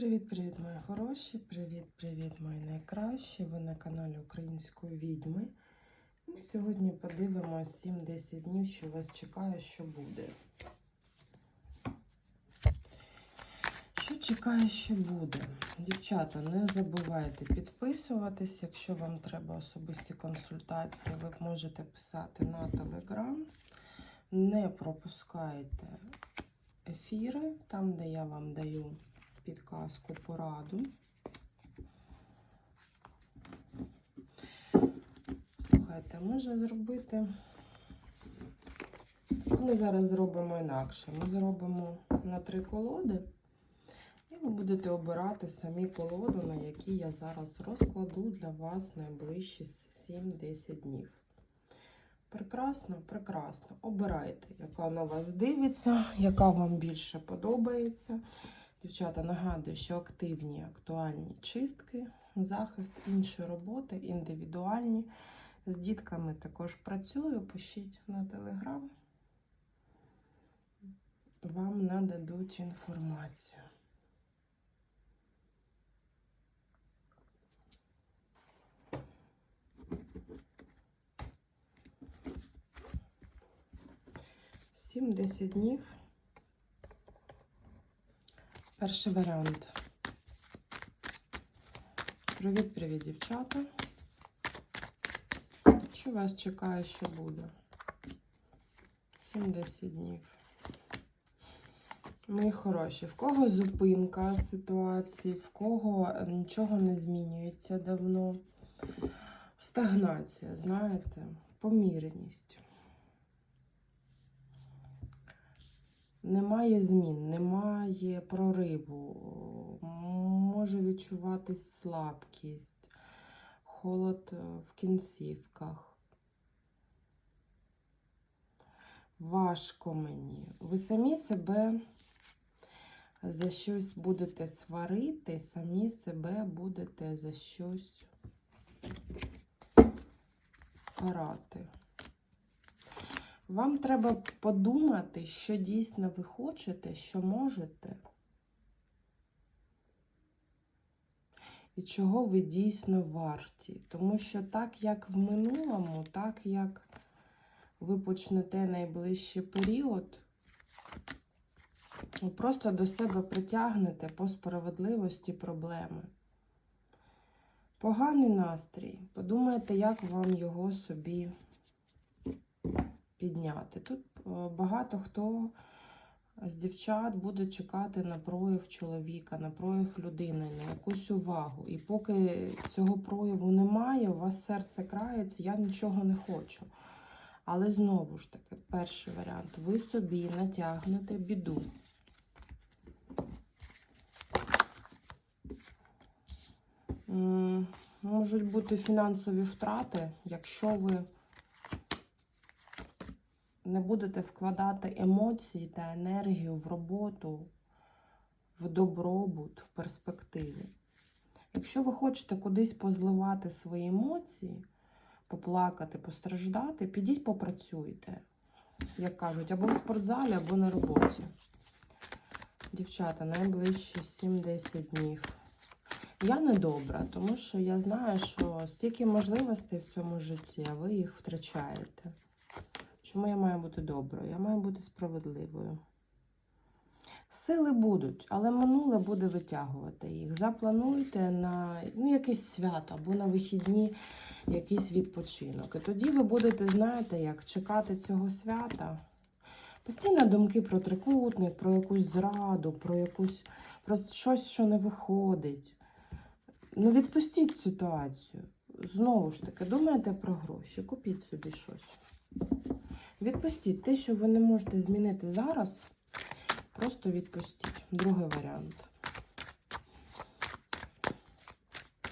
Привіт-привіт, мої хороші! Привіт-привіт, мої найкращі! Ви на каналі Української відьми. Ми сьогодні подивимося 7-10 днів, що вас чекає, що буде. Що чекає, що буде? Дівчата, не забувайте підписуватись. Якщо вам треба особисті консультації, ви можете писати на телеграм. Не пропускайте ефіри, там, де я вам даю підказку, пораду. Слухайте, може зробити. Ми зараз зробимо інакше. Ми зробимо на три колоди, і ви будете обирати самі колоду, на які я зараз розкладу для вас найближчі 7-10 днів. Прекрасно, прекрасно. Обирайте, яка на вас дивиться, яка вам більше подобається. Дівчата, нагадую, що активні, актуальні чистки, захист, інші роботи, індивідуальні. З дітками також працюю. Пишіть на телеграм. Вам нададуть інформацію. Сім-десять днів. Перший варіант. Привіт-привіт, дівчата. Що вас чекає, що буде? 70 днів. Мої хороші, в кого зупинка ситуації, в кого нічого не змінюється давно. Стагнація, знаєте, помірність. Немає змін, немає прориву, може відчуватись слабкість, холод в кінцівках. Важко мені. Ви самі себе за щось будете сварити, самі себе будете за щось карати. Вам треба подумати, що дійсно ви хочете, що можете, і чого ви дійсно варті. Тому що так, як в минулому, так як ви почнете найближчий період, ви просто до себе притягнете по справедливості проблеми. Поганий настрій. Подумайте, як вам його собі підняти. Тут багато хто з дівчат буде чекати на прояв чоловіка, на прояв людини, на якусь увагу. І поки цього прояву немає, у вас серце крається, я нічого не хочу. Але знову ж таки, перший варіант, ви собі натягнете біду. Можуть бути фінансові втрати, якщо ви не будете вкладати емоції та енергію в роботу, в добробут, в перспективі. Якщо ви хочете кудись позливати свої емоції, поплакати, постраждати, підіть попрацюйте, як кажуть, або в спортзалі, або на роботі. Дівчата, найближчі 7-10 днів. Я не добра, тому що я знаю, що стільки можливостей в цьому житті, а ви їх втрачаєте. Чому я маю бути доброю? Я маю бути справедливою. Сили будуть, але минуле буде витягувати їх. Заплануйте на ну, якесь свято або на вихідні якийсь відпочинок. І тоді ви будете, знаєте, як чекати цього свята. Постійно думки про трикутник, про якусь зраду, про якусь про щось, що не виходить. Ну, відпустіть ситуацію. Знову ж таки, думайте про гроші, купіть собі щось. Відпустіть те, що ви не можете змінити зараз, просто відпустіть. Другий варіант.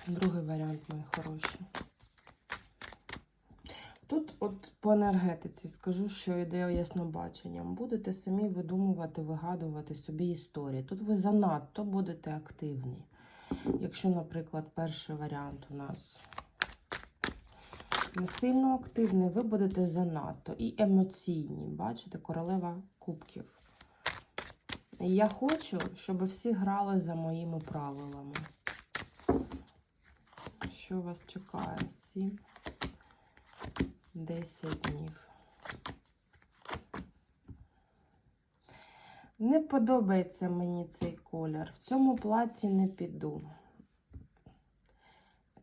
Другий варіант, мої хороші. Тут, от по енергетиці, скажу, що йде яснобаченням. Будете самі видумувати, вигадувати собі історії. Тут ви занадто будете активні. Якщо, наприклад, перший варіант у нас сильно активний, ви будете занадто і емоційні. Бачите, королева кубків. Я хочу, щоб всі грали за моїми правилами. Що вас чекає? 7, 10 днів. Не подобається мені цей колір. В цьому платі не піду.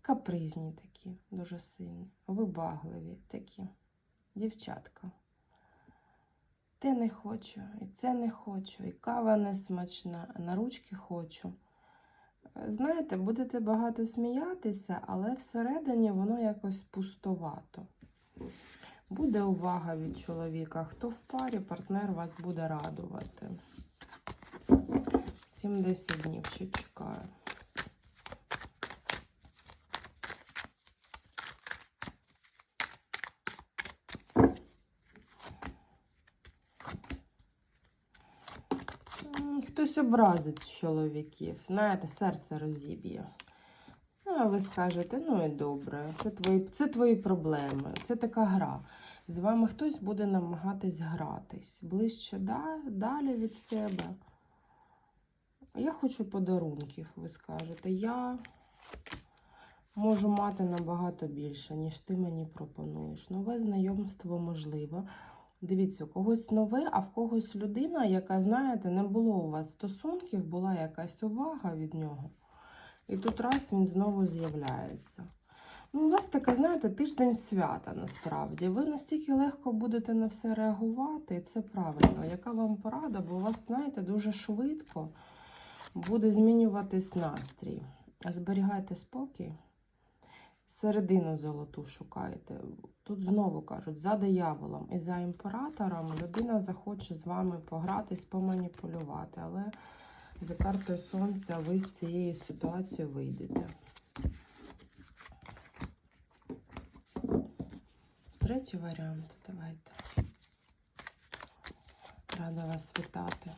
Капризні такі, дуже сильні, вибагливі такі. Дівчатка. Те не хочу, і це не хочу, і кава не смачна, а на ручки хочу. Знаєте, будете багато сміятися, але всередині воно якось пустовато. Буде увага від чоловіка. Хто в парі, партнер вас буде радувати. 70 днів ще чекаю. Хтось образить чоловіків, знаєте, серце розіб'є. Ну, а ви скажете, ну і добре, це твої, це твої проблеми, це така гра. З вами хтось буде намагатись гратись. Ближче да, далі від себе. Я хочу подарунків, ви скажете. Я можу мати набагато більше, ніж ти мені пропонуєш. Нове знайомство можливо. Дивіться, у когось нове, а в когось людина, яка, знаєте, не було у вас стосунків, була якась увага від нього. І тут раз він знову з'являється. Ну, у вас таке, знаєте, тиждень свята насправді. Ви настільки легко будете на все реагувати, і це правильно. Яка вам порада? Бо у вас, знаєте, дуже швидко буде змінюватись настрій. Зберігайте спокій. Середину золоту шукайте. Тут знову кажуть, за дияволом і за імператором людина захоче з вами погратись, поманіпулювати. Але за картою сонця ви з цієї ситуації вийдете. Третій варіант. Давайте. Рада вас вітати.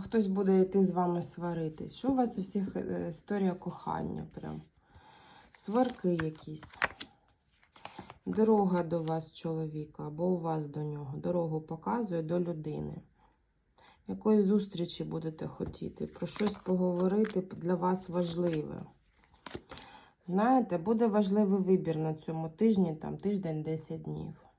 А хтось буде йти з вами сваритись. Що у вас у всіх е, історія кохання? Прям сварки якісь. Дорога до вас, чоловіка, або у вас до нього. Дорогу показує до людини. Якої зустрічі будете хотіти? Про щось поговорити для вас важливе. Знаєте, буде важливий вибір на цьому тижні, там тиждень 10 днів.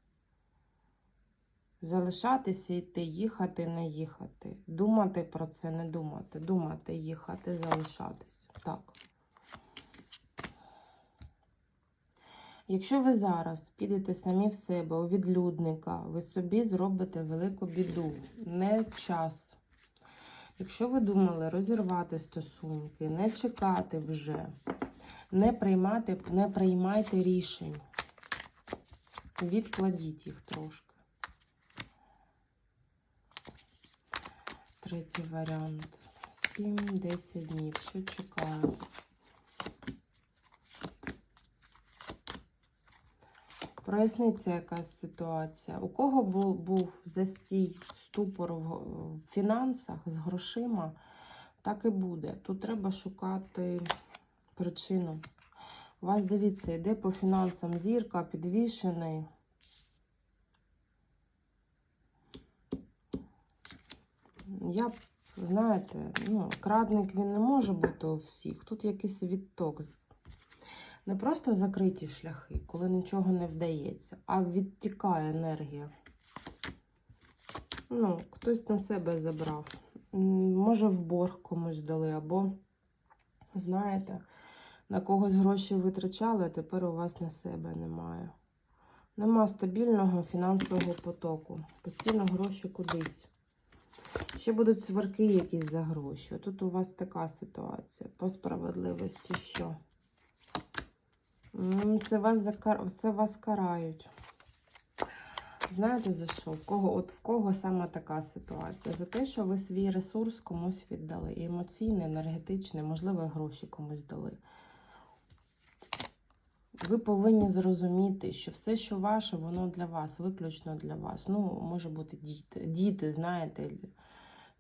Залишатися, йти, їхати, не їхати. Думати про це, не думати. Думати, їхати, залишатись. Так. Якщо ви зараз підете самі в себе у відлюдника, ви собі зробите велику біду. Не час. Якщо ви думали розірвати стосунки, не чекати вже, не приймати, не приймайте рішень. Відкладіть їх трошки. Третій варіант. 7-10 днів. Що чекаю? Проясниться якась ситуація. У кого був, був застій ступор в, фінансах з грошима, так і буде. Тут треба шукати причину. У вас, дивіться, йде по фінансам зірка, підвішений. Я знаєте, ну, крадник він не може бути у всіх. Тут якийсь відток. Не просто закриті шляхи, коли нічого не вдається, а відтікає енергія. Ну, хтось на себе забрав. Може, в борг комусь дали, або, знаєте, на когось гроші витрачали, а тепер у вас на себе немає. Нема стабільного фінансового потоку. Постійно гроші кудись. Ще будуть сварки якісь за гроші. Тут у вас така ситуація. По справедливості що? Це вас, закар... це вас карають. Знаєте за що? В кого, от в кого саме така ситуація? За те, що ви свій ресурс комусь віддали. Емоційний, енергетичний, можливо, гроші комусь дали. Ви повинні зрозуміти, що все, що ваше, воно для вас, виключно для вас. Ну, може бути діти, діти, знаєте,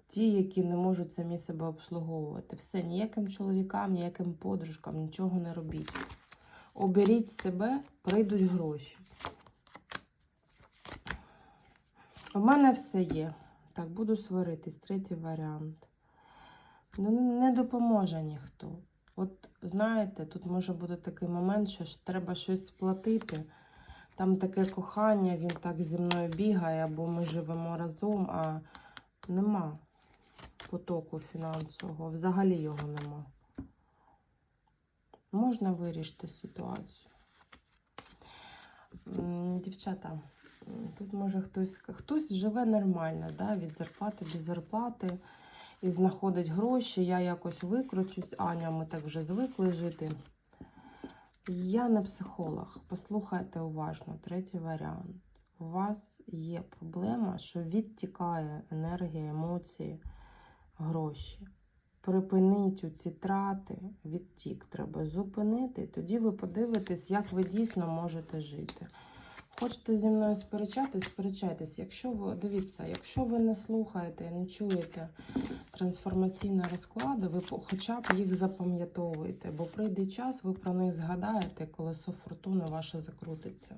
ті, які не можуть самі себе обслуговувати. Все, ніяким чоловікам, ніяким подружкам, нічого не робіть. Оберіть себе, прийдуть гроші. У мене все є. Так, буду сваритись. Третій варіант. Ну, не- допоможе ніхто. От знаєте, тут може бути такий момент, що ж треба щось сплатити. Там таке кохання, він так зі мною бігає, або ми живемо разом, а нема потоку фінансового. Взагалі його нема. Можна вирішити ситуацію. Дівчата, тут може хтось хтось живе нормально, да, від зарплати до зарплати і знаходить гроші. Я якось викручусь. Аня, ми так вже звикли жити. Я не психолог. Послухайте уважно, третій варіант. У вас є проблема, що відтікає енергія, емоції, гроші. Припиніть ці трати, відтік треба зупинити, тоді ви подивитесь, як ви дійсно можете жити. Хочете зі мною сперечатись, сперечайтесь. Якщо ви дивіться, якщо ви не слухаєте, не чуєте трансформаційні розклади, ви хоча б їх запам'ятовуєте, бо прийде час, ви про них згадаєте, колесо фортуни ваше закрутиться.